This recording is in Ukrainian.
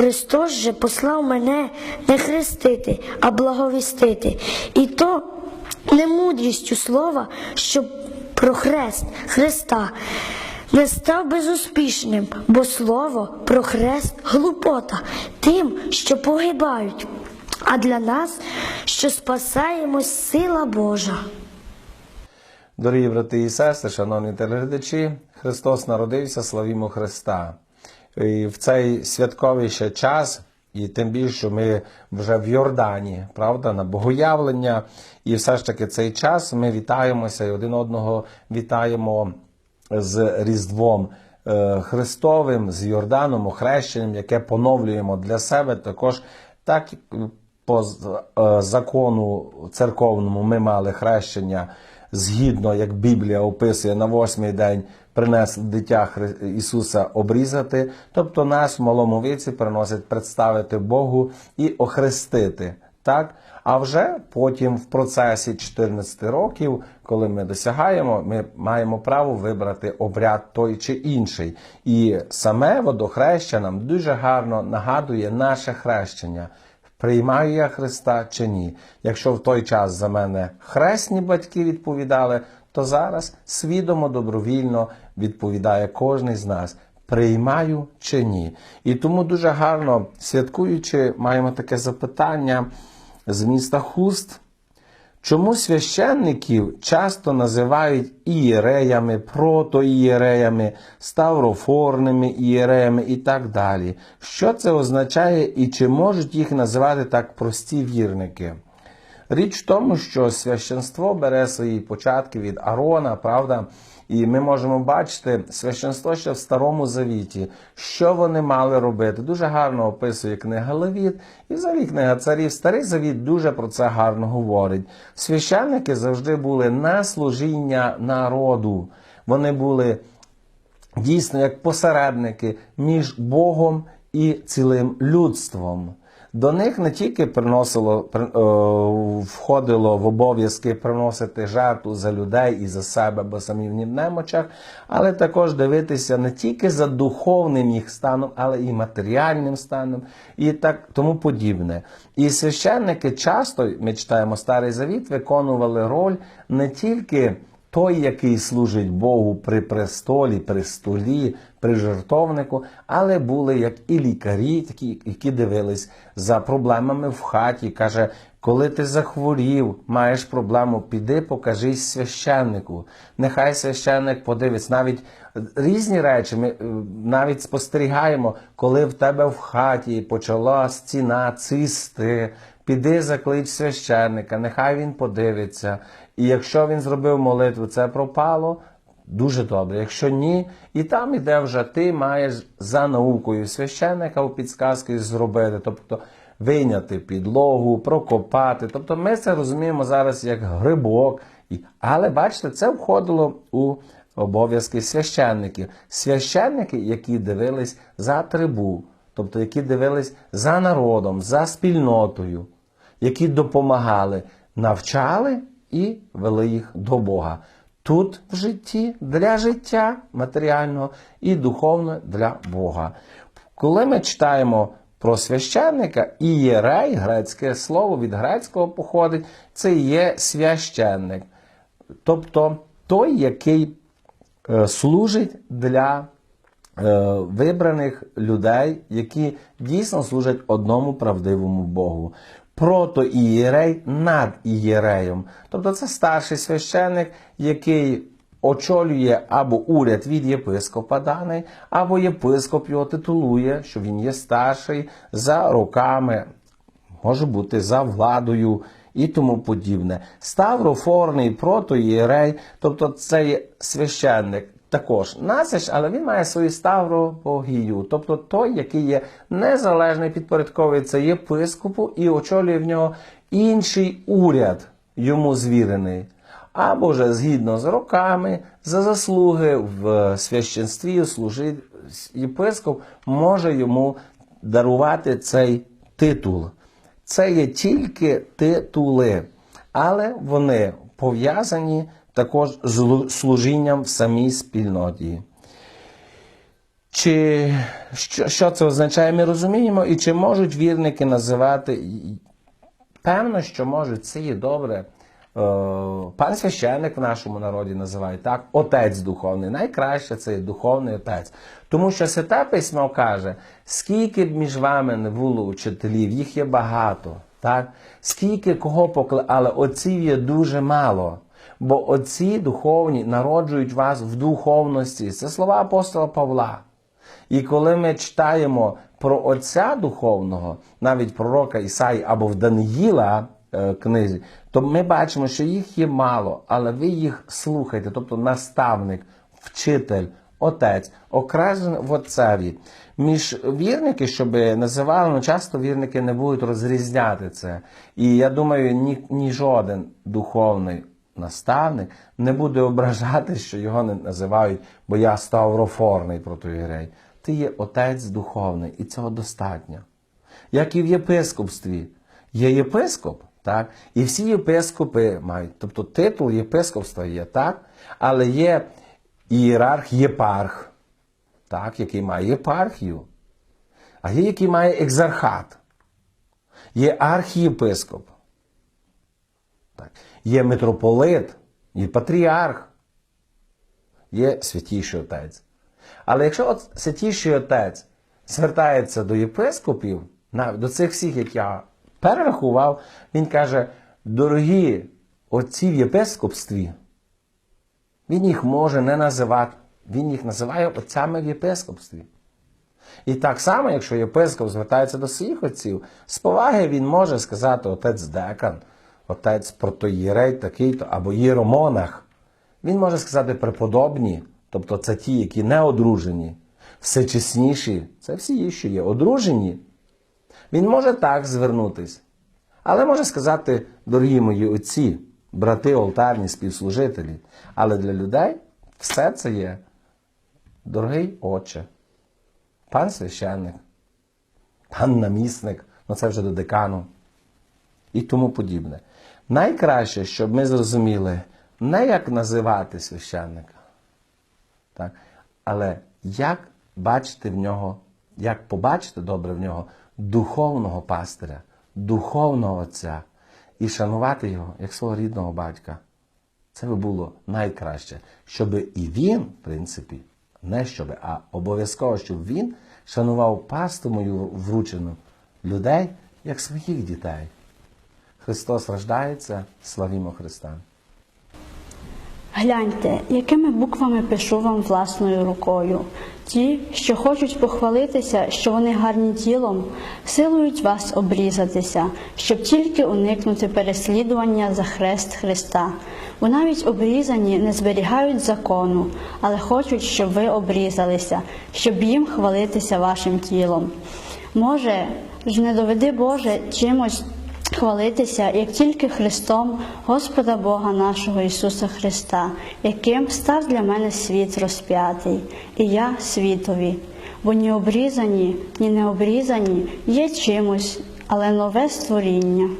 Христос же послав мене не хрестити, а благовістити. І то не мудрістю слова, щоб про хрест Христа не став безуспішним, бо слово про хрест глупота тим, що погибають, а для нас, що спасаємось, сила Божа. Дорогі брати і сестри, шановні телеглядачі, Христос народився, славімо Христа. І в цей святковий ще час, і тим більше, ми вже в Йордані, правда, на богоявлення. І все ж таки цей час ми вітаємося і один одного вітаємо з Різдвом е, Христовим, з Йорданом, охрещенням, яке поновлюємо для себе також. Так по е, закону церковному ми мали хрещення згідно, як Біблія описує, на восьмий день принесли дитя Ісуса обрізати, тобто нас в малому віці приносять представити Богу і охрестити. Так? А вже потім в процесі 14 років, коли ми досягаємо, ми маємо право вибрати обряд той чи інший. І саме водохреща нам дуже гарно нагадує наше хрещення. Приймаю я Христа чи ні? Якщо в той час за мене хресні батьки відповідали, то зараз свідомо добровільно відповідає кожен з нас. Приймаю чи ні? І тому дуже гарно святкуючи, маємо таке запитання з міста Хуст. Чому священників часто називають ієреями, протоієреями, ставрофорними ієреями і так далі? Що це означає і чи можуть їх називати так прості вірники? Річ в тому, що священство бере свої початки від Арона, правда? І ми можемо бачити священство ще в Старому Завіті, що вони мали робити. Дуже гарно описує книга Левіт, і взагалі книга царів. Старий Завіт дуже про це гарно говорить. Священники завжди були на служіння народу. Вони були дійсно як посередники між Богом і цілим людством. До них не тільки приносило, при- е, входило в обов'язки приносити жертву за людей і за себе, бо самі в немочах, але також дивитися не тільки за духовним їх станом, але і матеріальним станом, і так тому подібне. І священники часто, ми читаємо Старий Завіт, виконували роль не тільки той, який служить Богу при престолі, при столі, при жертовнику, але були як і лікарі, такі, які дивились за проблемами в хаті. Каже, коли ти захворів, маєш проблему, піди покажись священнику. Нехай священник подивиться. Навіть різні речі ми е, навіть спостерігаємо, коли в тебе в хаті почала стіна цисти. Піди заклич священника, нехай він подивиться. І якщо він зробив молитву, це пропало, дуже добре. Якщо ні, і там іде вже ти маєш за наукою священника у підсказки зробити, тобто вийняти підлогу, прокопати. Тобто ми це розуміємо зараз як грибок. Але бачите, це входило у обов'язки священників. Священники, які дивились за трибу, тобто які дивились за народом, за спільнотою, які допомагали, навчали і вели їх до Бога. Тут в житті для життя матеріального і духовно для Бога. Коли ми читаємо про священника, ієрей, грецьке слово від грецького походить, це є священник. Тобто той, який е, служить для е, вибраних людей, які дійсно служать одному правдивому Богу. Протоієрей над ієреєм. Тобто це старший священник, який очолює або уряд від єпископа даний, або єпископ його титулує, що він є старший за роками, може бути за владою і тому подібне. Ставрофорний протоієрей, тобто це є священник. Також насич, але він має свою ставробогію, тобто той, який є незалежний підпорядковується єпископу і очолює в нього інший уряд, йому звірений. Або вже згідно з роками, за заслуги в священстві служить єпископ може йому дарувати цей титул. Це є тільки титули, але вони пов'язані також з служінням в самій спільноті. Чи що, що це означає, ми розуміємо, і чи можуть вірники називати Певно, що можуть, це є добре. Е, Пан священник в нашому народі називає так, отець духовний. Найкраще це є духовний отець. Тому що святе письмо каже, скільки б між вами не було учителів, їх є багато. Так? Скільки кого покли, але отців є дуже мало. Бо отці духовні народжують вас в духовності. Це слова апостола Павла. І коли ми читаємо про Отця Духовного, навіть пророка Ісаї або в Даниїла е, книзі, то ми бачимо, що їх є мало, але ви їх слухайте, тобто наставник, вчитель, отець, окреслений в отцеві. Між вірники, щоб називали, ну часто вірники не будуть розрізняти це. І я думаю, ні, ні жоден духовний наставник не буде ображати, що його не називають, бо я ставрофорний протоїрей. Ти є отець духовний, і цього достатньо. Як і в єпископстві. Є єпископ, так? І всі єпископи мають, тобто титул єпископства є, так? Але є ієрарх єпарх, так, який має єпархію. А є, який має екзархат. Є архієпископ. Є митрополит, є патріарх, є святіший отець. Але якщо от святіший отець звертається до єпископів, до цих всіх, як я перерахував, він каже: дорогі отці в єпископстві, він їх може не називати, він їх називає отцями в єпископстві. І так само, якщо єпископ звертається до своїх отців, з поваги він може сказати отець декан, отець протоїрей такий-то, або єромонах. Він може сказати преподобні, тобто це ті, які не одружені, всечесніші, це всі, що є одружені. Він може так звернутись, але може сказати, дорогі мої отці, брати олтарні співслужителі. Але для людей все це є дорогий отче, пан священник, пан намісник, ну це вже до декану і тому подібне. Найкраще, щоб ми зрозуміли, не як називати священника, так, але як бачити в нього, як побачити добре в нього духовного пастиря, духовного отця і шанувати його як свого рідного батька. Це би було найкраще, щоб і він, в принципі, не щоб, а обов'язково, щоб він шанував пасту мою вручену людей як своїх дітей. Христос рождається, славімо Христа. Гляньте, якими буквами пишу вам власною рукою. Ті, що хочуть похвалитися, що вони гарні тілом, силують вас обрізатися, щоб тільки уникнути переслідування за хрест Христа. Бо навіть обрізані не зберігають закону, але хочуть, щоб ви обрізалися, щоб їм хвалитися вашим тілом. Може ж не доведи Боже чимось хвалитися, як тільки Христом, Господа Бога нашого Ісуса Христа, яким став для мене світ розп'ятий, і я світові, бо ні обрізані, ні необрізані є чимось, але нове створіння.